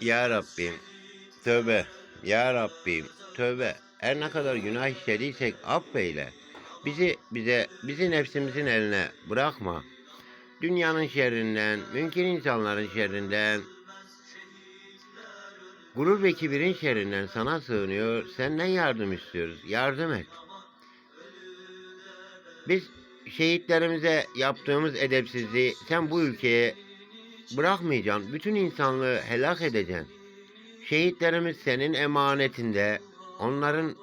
Ya Rabbim, tövbe. Ya Rabbim, tövbe. Her ne kadar günah işlediysek affeyle. Bizi bize, bizi nefsimizin eline bırakma. Dünyanın şerrinden, mümkün insanların şerrinden, gurur ve kibirin şerrinden sana sığınıyor. Senden yardım istiyoruz. Yardım et. Biz şehitlerimize yaptığımız edepsizliği sen bu ülkeye bırakmayacaksın. Bütün insanlığı helak edeceksin. Şehitlerimiz senin emanetinde. Onların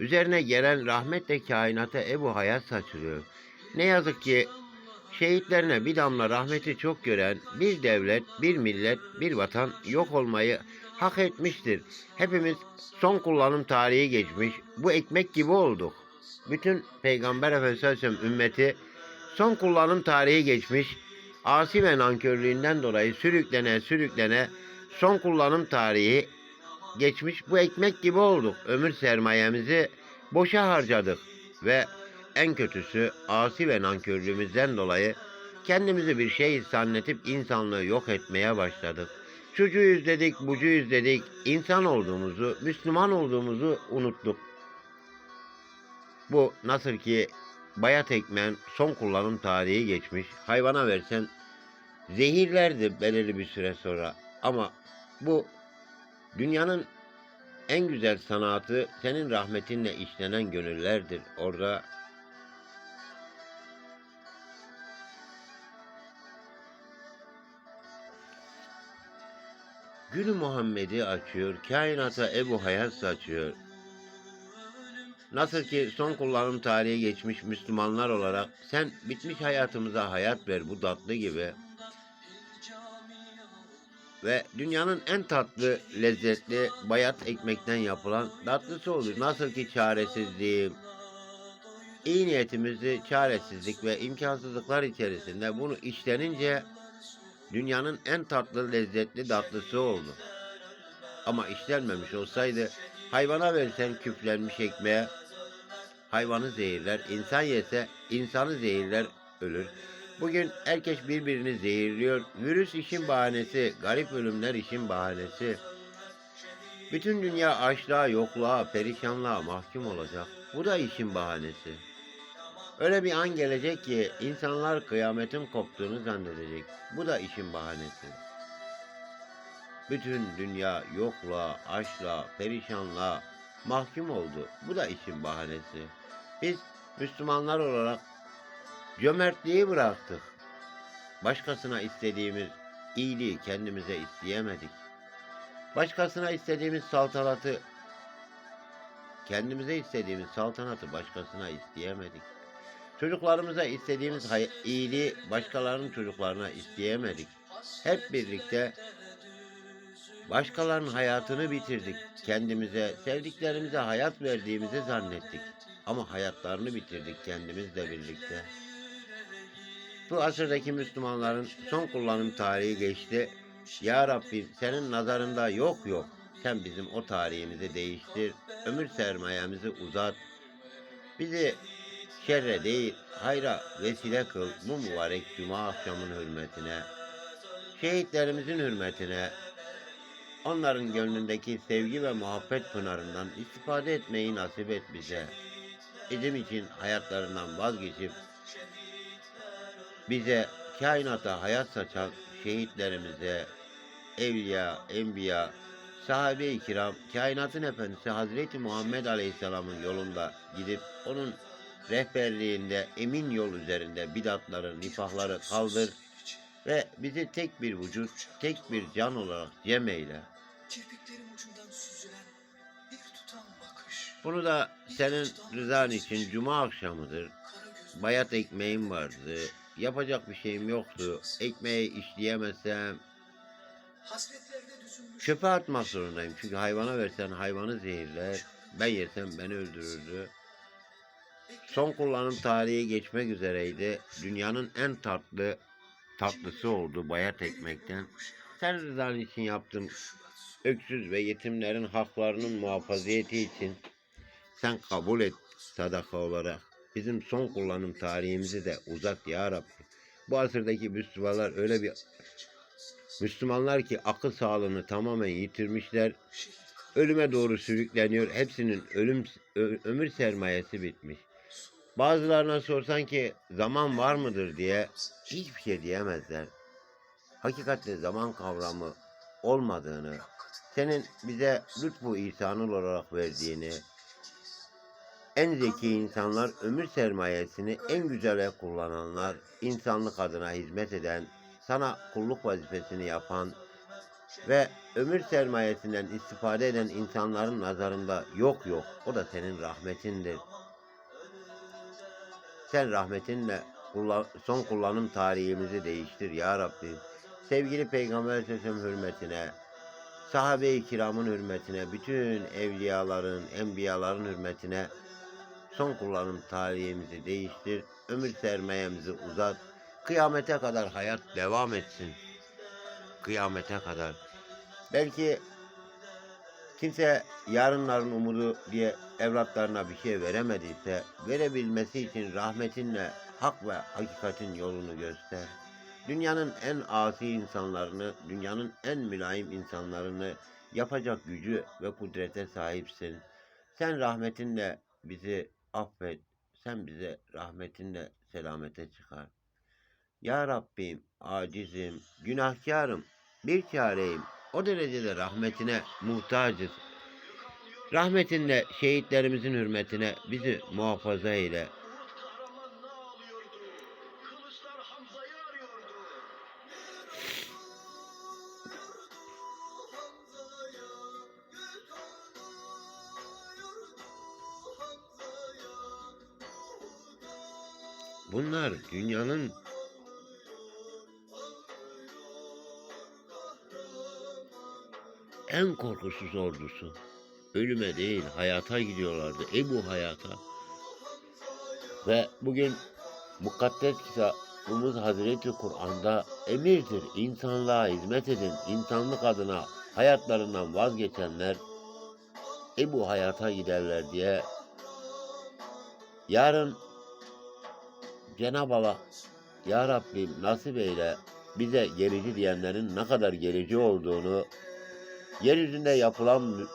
üzerine gelen rahmetle kainata ebu hayat saçılıyor. Ne yazık ki şehitlerine bir damla rahmeti çok gören bir devlet, bir millet, bir vatan yok olmayı hak etmiştir. Hepimiz son kullanım tarihi geçmiş. Bu ekmek gibi olduk. Bütün Peygamber Efendimiz ümmeti son kullanım tarihi geçmiş. Asi ve nankörlüğünden dolayı sürüklene sürüklene son kullanım tarihi geçmiş. Bu ekmek gibi olduk. Ömür sermayemizi boşa harcadık ve en kötüsü asi ve nankörlüğümüzden dolayı kendimizi bir şey zannetip insanlığı yok etmeye başladık. Şucuyuz dedik, bucuyuz dedik, insan olduğumuzu, Müslüman olduğumuzu unuttuk. Bu nasıl ki bayat ekmeğin son kullanım tarihi geçmiş. Hayvana versen zehirlerdi belirli bir süre sonra. Ama bu dünyanın en güzel sanatı senin rahmetinle işlenen gönüllerdir. Orada Gülü Muhammed'i açıyor, kainata Ebu Hayat saçıyor. Nasıl ki son kullanım tarihi geçmiş Müslümanlar olarak sen bitmiş hayatımıza hayat ver bu tatlı gibi. Ve dünyanın en tatlı, lezzetli bayat ekmekten yapılan tatlısı olur. Nasıl ki çaresizliği, iyi niyetimizi çaresizlik ve imkansızlıklar içerisinde bunu işlenince dünyanın en tatlı, lezzetli tatlısı oldu. Ama işlenmemiş olsaydı hayvana versen küflenmiş ekmeğe hayvanı zehirler, insan yese insanı zehirler, ölür. Bugün herkes birbirini zehirliyor. Virüs işin bahanesi, garip ölümler işin bahanesi. Bütün dünya açlığa, yokluğa, perişanlığa mahkum olacak. Bu da işin bahanesi. Öyle bir an gelecek ki insanlar kıyametin koptuğunu zannedecek. Bu da işin bahanesi. Bütün dünya yokluğa, açlığa, perişanlığa mahkum oldu. Bu da işin bahanesi. Biz Müslümanlar olarak cömertliği bıraktık. Başkasına istediğimiz iyiliği kendimize isteyemedik. Başkasına istediğimiz saltanatı kendimize istediğimiz saltanatı başkasına isteyemedik. Çocuklarımıza istediğimiz iyiliği başkalarının çocuklarına isteyemedik. Hep birlikte başkalarının hayatını bitirdik. Kendimize, sevdiklerimize hayat verdiğimizi zannettik. Ama hayatlarını bitirdik kendimizle birlikte. Bu asırdaki Müslümanların son kullanım tarihi geçti. Ya Rabbi senin nazarında yok yok. Sen bizim o tarihimizi değiştir. Ömür sermayemizi uzat. Bizi şerre değil hayra vesile kıl bu mübarek cuma akşamın hürmetine. Şehitlerimizin hürmetine. Onların gönlündeki sevgi ve muhabbet pınarından istifade etmeyi nasip et bize. Bizim için hayatlarından vazgeçip bize kainata hayat saçan şehitlerimize, evliya, enbiya, sahabe-i kiram, kainatın efendisi Hazreti Muhammed Aleyhisselam'ın yolunda gidip onun rehberliğinde emin yol üzerinde bidatları, nifahları kaldır ve bizi tek bir vücut, tek bir can olarak cem eyle. Bunu da senin rızan için cuma akşamıdır. Bayat ekmeğim vardı. Yapacak bir şeyim yoktu. Ekmeği işleyemezsem çöpe atmak zorundayım. Çünkü hayvana versen hayvanı zehirler. Ben yersem beni öldürürdü. Son kullanım tarihi geçmek üzereydi. Dünyanın en tatlı tatlısı oldu bayat ekmekten. Sen rızan için yaptın. Öksüz ve yetimlerin haklarının muhafaziyeti için sen kabul et sadaka olarak. Bizim son kullanım tarihimizi de uzat ya Rabbi. Bu asırdaki Müslümanlar öyle bir Müslümanlar ki akıl sağlığını tamamen yitirmişler. Ölüme doğru sürükleniyor. Hepsinin ölüm ömür sermayesi bitmiş. Bazılarına sorsan ki zaman var mıdır diye hiçbir şey diyemezler. Hakikatte zaman kavramı olmadığını, senin bize lütfu ihsanı olarak verdiğini, en zeki insanlar ömür sermayesini en güzele kullananlar, insanlık adına hizmet eden, sana kulluk vazifesini yapan ve ömür sermayesinden istifade eden insanların nazarında yok yok. O da senin rahmetindir. Sen rahmetinle son kullanım tarihimizi değiştir ya Rabbi. Sevgili Peygamber Aleyhisselam hürmetine, sahabe-i kiramın hürmetine, bütün evliyaların, enbiyaların hürmetine son kullanım tarihimizi değiştir. Ömür sermayemizi uzat. Kıyamete kadar hayat devam etsin. Kıyamete kadar. Belki kimse yarınların umudu diye evlatlarına bir şey veremediyse verebilmesi için rahmetinle hak ve hakikatin yolunu göster. Dünyanın en asi insanlarını, dünyanın en mülayim insanlarını yapacak gücü ve kudrete sahipsin. Sen rahmetinle bizi affet. Sen bize rahmetinle selamete çıkar. Ya Rabbim acizim, günahkarım, bir çareyim. O derecede rahmetine muhtacız. Rahmetinle şehitlerimizin hürmetine bizi muhafaza eyle. Bunlar dünyanın en korkusuz ordusu. Ölüme değil hayata gidiyorlardı. Ebu hayata. Ve bugün mukaddes kitabımız Hazreti Kur'an'da emirdir. İnsanlığa hizmet edin. İnsanlık adına hayatlarından vazgeçenler Ebu hayata giderler diye yarın Cenab-ı Allah Ya Rabbim nasip eyle bize gerici diyenlerin ne kadar gerici olduğunu yeryüzünde yapılan mü-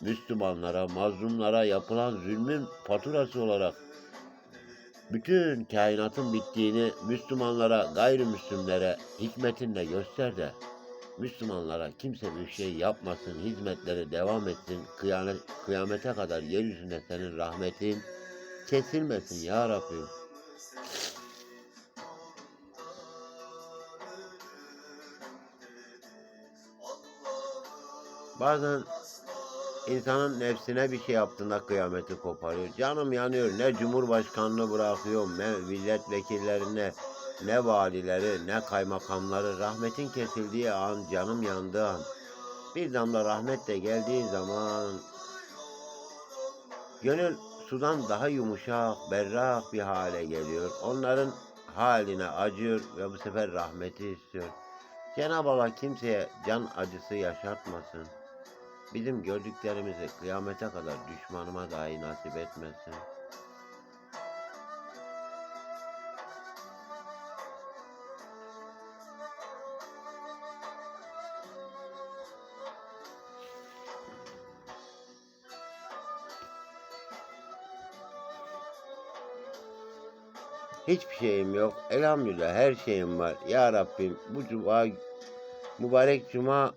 Müslümanlara, mazlumlara yapılan zulmün faturası olarak bütün kainatın bittiğini Müslümanlara, gayrimüslimlere hikmetinle göster de Müslümanlara kimse bir şey yapmasın, hizmetleri devam etsin, kıyamet, kıyamete kadar yeryüzünde senin rahmetin kesilmesin ya Rabbim. Bazen insanın nefsine bir şey yaptığında kıyameti koparıyor. Canım yanıyor. Ne cumhurbaşkanını bırakıyorum, ne milletvekillerine, ne valileri, ne kaymakamları. Rahmetin kesildiği an, canım yandığı an. Bir damla rahmet de geldiği zaman gönül sudan daha yumuşak, berrak bir hale geliyor. Onların haline acıyor ve bu sefer rahmeti istiyor. Cenab-ı Allah kimseye can acısı yaşatmasın. Bizim gördüklerimizi kıyamete kadar düşmanıma dahi nasip etmesin. Hiçbir şeyim yok. Elhamdülillah her şeyim var. Ya Rabbim bu cuma, mübarek cuma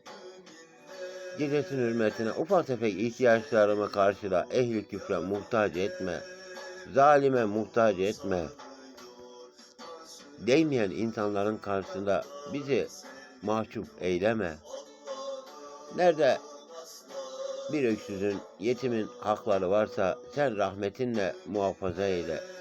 gecesinin hürmetine ufak tefek ihtiyaçlarımı karşıla. Ehli küfre muhtaç etme. Zalime muhtaç etme. Değmeyen insanların karşısında bizi mahcup eyleme. Nerede bir öksüzün, yetimin hakları varsa sen rahmetinle muhafaza eyle.